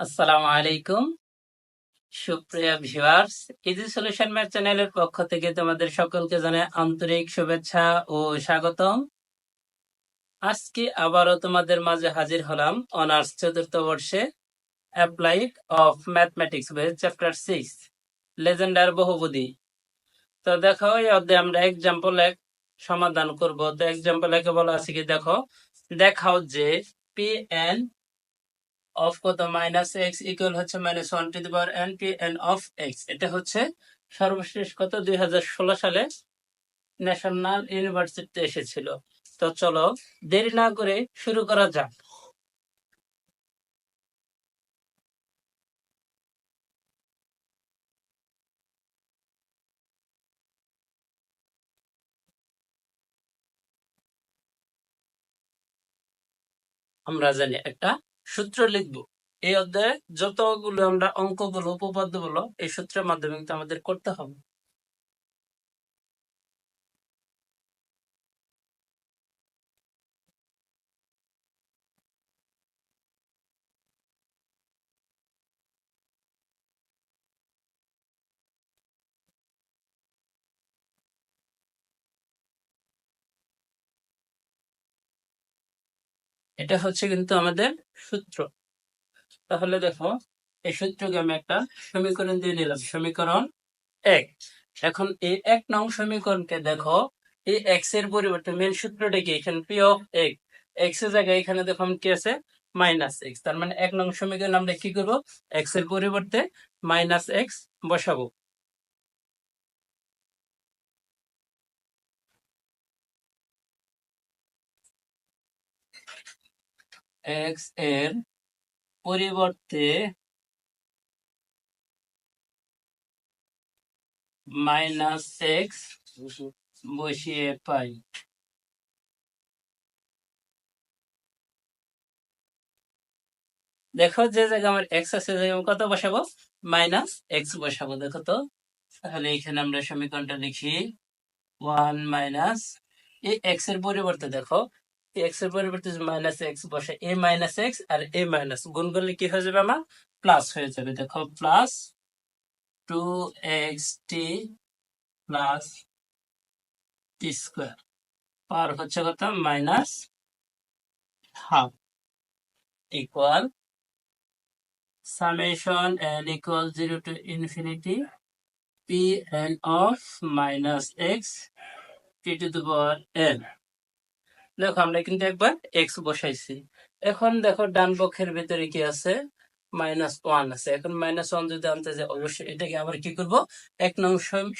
আসসালামু আলাইকুম। সুপ্রিয় ভিউয়ার্স, ইজি সলিউশন ম্যাথ চ্যানেলের পক্ষ থেকে তোমাদের সকলকে জানাই আন্তরিক শুভেচ্ছা ও স্বাগতম। আজকে আবারও তোমাদের মাঝে হাজির হলাম অনার্স চতুর্থ বর্ষে applied of mathematics chapter six Legendre বহুপদী তো দেখো, এই অধ্যায়ে আমরা এক্সাম্পল এক সমাধান করব। তো এক্সাম্পল একে বলা আছে কি, দেখো, দেখাও যে পি এন অফ কত মাইনাস এক্স ইকুয়াল হচ্ছে minus one to the power N P N of X এটা হচ্ছে সর্বশেষ কত? দুই হাজার ষোলো সালে ন্যাশনাল ইউনিভার্সিটিতে এসেছিল। তো চলো দেরি না করে শুরু করা যাক। আমরা জানি একটা সূত্র লিখব। এই অধ্যায়ে যতগুলো আমরা অঙ্কগুলো উপপাদ্য বলো এই সূত্রের মাধ্যমে কিন্তু আমাদের করতে হবে। এটা হচ্ছে কিন্তু আমাদের সূত্র। তাহলে দেখো, এই সূত্রকে আমি একটা সমীকরণ দিয়ে নিলাম, সমীকরণ এক। এখন এই এক নং সমীকরণকে দেখো, এই এক্সের পরিবর্তে মেন সূত্রটা কি? এখানে পি অফ এক্স এক্সের জায়গায় এখানে দেখো আমি কি আছে? মাইনাস এক্স তার মানে এক নং সমীকরণ আমরা কি করব? এক্সের পরিবর্তে মাইনাস এক্স বসাবো। এক্সের পরিবর্তে মাইনাস এক্স বসিয়ে পাই। দেখো যে জায়গায় আমার এক্স আছে জায়গায় কত বসাবো? মাইনাস এক্স বসাবো। দেখো তো, তাহলে এখানে আমরা সমীকরণটা লিখি। ওয়ান মাইনাস এই এক্সের পরিবর্তে দেখো এক্সের পরিবর্তে মাইনাস এক্স বসে এ মাইনাস এক্স আর এ মাইনাস গুণ করলে কি হয়ে যাবে আমার? প্লাস হয়ে যাবে। দেখো plus two X T plus T square per হচ্ছে কত? Minus half equal summation n equals 0 to infinity p n of minus x t to the power n দেখো, আমরা কিন্তু একবার এক্স বসাইছি। এখন দেখো, ডান পক্ষের ভিতরে কি আছে? মাইনাস ওয়ান আছে। এখন মাইনাস ওয়ান যদি আনতে যাই, অবশ্যই এটাকে আবার কি করব? এক নং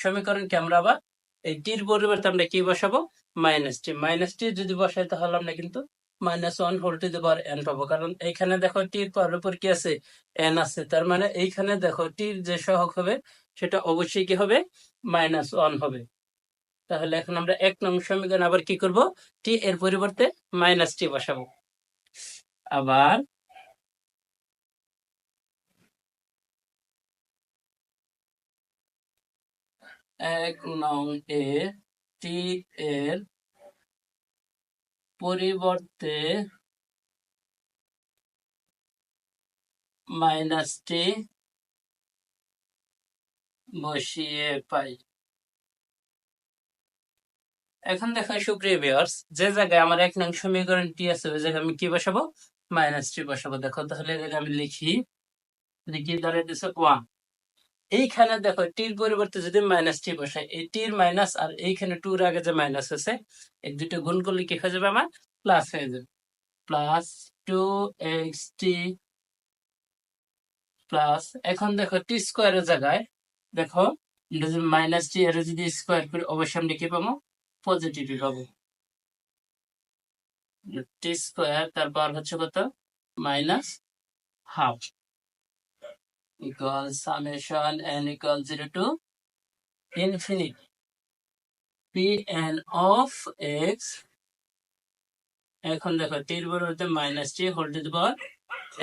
সমীকরণকে আমরা আবার এই টির পরিবর্তে আমরা কি বসাবো? মাইনাস টি মাইনাস টি যদি বসাই, তাহলে আমরা কিন্তু minus one whole to the power N পাবো। কারণ এইখানে দেখো টির পাওয়ার উপর কি আছে? এন আছে। তার মানে এইখানে দেখো টির যে সহগ হবে, সেটা অবশ্যই কি হবে? মাইনাস ওয়ান হবে। তাহলে এখন আমরা এক নং সমীকরণ আবার কি করব? টি এর পরিবর্তে মাইনাস টি বসাবো। আবার এক নং এ টি এর পরিবর্তে মাইনাস টি বসিয়ে পাই। এখন দেখো সুপ্রিয় ভিউয়ার্স যে জায়গায় আমার এক নং সমীকরণ টি আছে, ওই জায়গায় আমি কি বসাবো? মাইনাস টি বসাবো। দেখো, তাহলে জায়গায় আমি লিখি লিখি ধরে দিছে? ওয়ান এইখানে দেখো টির পরিবর্তে যদি মাইনাস টি বসাই, এই টির মাইনাস আর এইখানে টুর আগে যে মাইনাস আছে এই দুটো গুণ করলে কি হয়ে যাবে আমার? প্লাস হয়ে যাবে। Plus two X T plus এখন দেখো টি স্কোয়ারের জায়গায়, দেখো মাইনাস টি এর যদি স্কোয়ার করি, অবশ্যই আমরা কি পাবো? পজিটিভ পাবো টি স্কোয়ার তারপর হচ্ছে কত? Minus half equals summation n equals 0 to infinity. Pn এখন দেখো টির পরিবর্তে minus T whole to power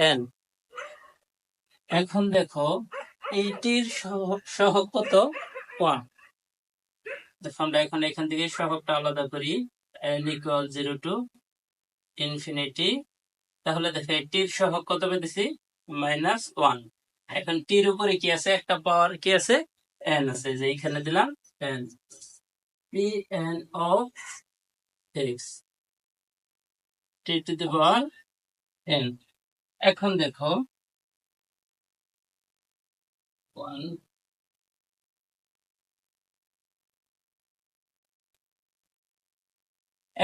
N এখন দেখো, এই সহ কত? ওয়ান আমরা এখন এখান থেকে সহগটা আলাদা করি। n equal zero to infinity তাহলে দেখো টির সহগ কত পেতেছি? মাইনাস ওয়ান এখন টির উপরে কি আছে? একটা পাওয়ার কি আছে? এন আছে। যে এখানে দিলাম N P N of X T to the power N এখন দেখো ওয়ান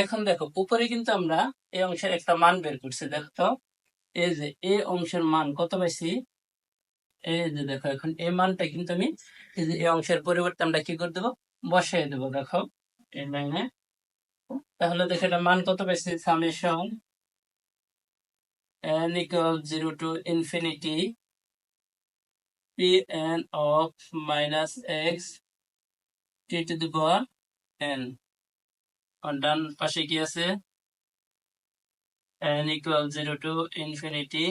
এখন দেখো, উপরে কিন্তু আমরা এই অংশের একটা মান বের করছি, দেখো তো। এই যে এই অংশের মান কত পাইছি? এই যে দেখো, এখন এই মানটা কিন্তু আমি এই যে অংশের পরিবর্তে আমরা কি করে দেবো? বসাই দেবো, দেখো, এই লাইনে। তাহলে দেখো এটা মান কত পাইছি? Summation n equals 0 to infinity pn of minus x t to the power n ডান পাশে কি আছে? n equals 0 to infinity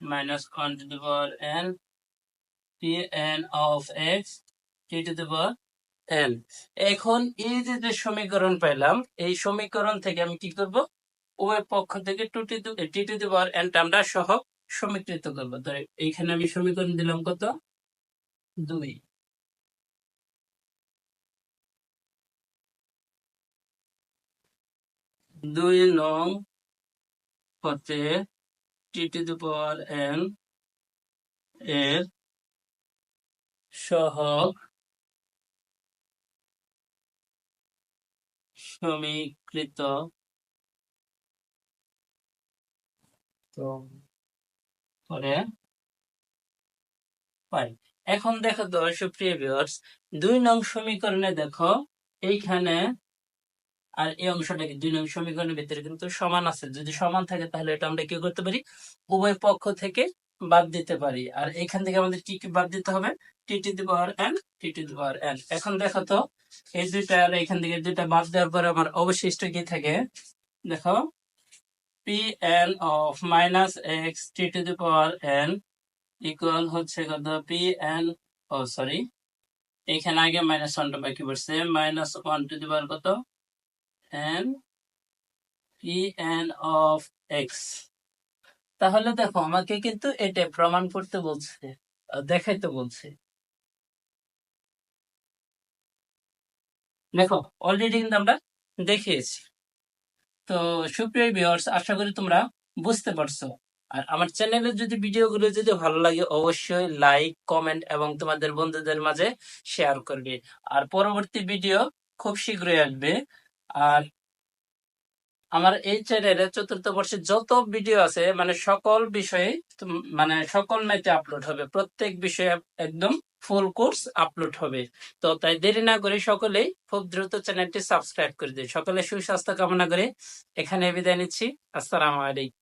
minus 1 to the power n, pn of x, t to the power n. এখন এই যে যে সমীকরণ পেলাম এই সমীকরণ থেকে আমি কি করব? উভয় পক্ষ থেকে two T T to the পাওয়ার এনটা আমরা সহ সমীকৃত করব। তো এইখানে আমি সমীকরণ দিলাম কত? দুই। দুই নং হতে টি টু দি পাওয়ার এন এর সহগ সমীকৃত। করে পাই। এখন দেখো তো সুপ্রিয় ভিউয়ার্স দুই নং সমীকরণে দেখো, এইখানে আর এই অংশটা কি দুই নং সমীকরণের ভিতরে কিন্তু সমান আছে। যদি সমান থাকে তাহলে এটা আমরা কি করতে পারি? উভয় পক্ষ থেকে বাদ দিতে পারি। আর এখান থেকে আমাদের কি কি বাদ দিতে হবে? T to the power N T to the power N এখন দেখো তো, এই দুইটা আর এখান থেকে দুইটা বাদ দেওয়ার পরে আমার অবশিষ্ট কি থাকে? দেখো P N of minus X T to the power N equal হচ্ছে কত? পি এন ও সরি এখানে আগে মাইনাস ওয়ানটা বাকি পড়ছে। Minus one to the power কত? N P N of X তাহলে দেখো, আমাকে কিন্তু এটা প্রমাণ করতে বলছে দেখাইতে বলছে। দেখো অলরেডি কিন্তু আমরা দেখিয়েছি। তো সুপ্রিয় ভিউয়ার্স আশা করি তোমরা বুঝতে পারছ। আর আমার চ্যানেলের যদি ভিডিওগুলো যদি ভালো লাগে, অবশ্যই লাইক কমেন্ট এবং তোমাদের বন্ধুদের মাঝে শেয়ার করবে। আর পরবর্তী ভিডিও খুব শীঘ্রই আসবে। আর আমার এই চ্যানেলে চতুর্থ বর্ষে যত ভিডিও আছে মানে সকল বিষয়ে মানে সকল নাইতে আপলোড হবে। প্রত্যেক বিষয়ে একদম ফুল কোর্স আপলোড হবে। তো তাই দেরি না করে সকলেই খুব দ্রুত চ্যানেলটি সাবস্ক্রাইব করে দিন। সকলে সুস্বাস্থ্য কামনা করে এখানে বিদায় নিচ্ছি। আসসালামু আলাইকুম।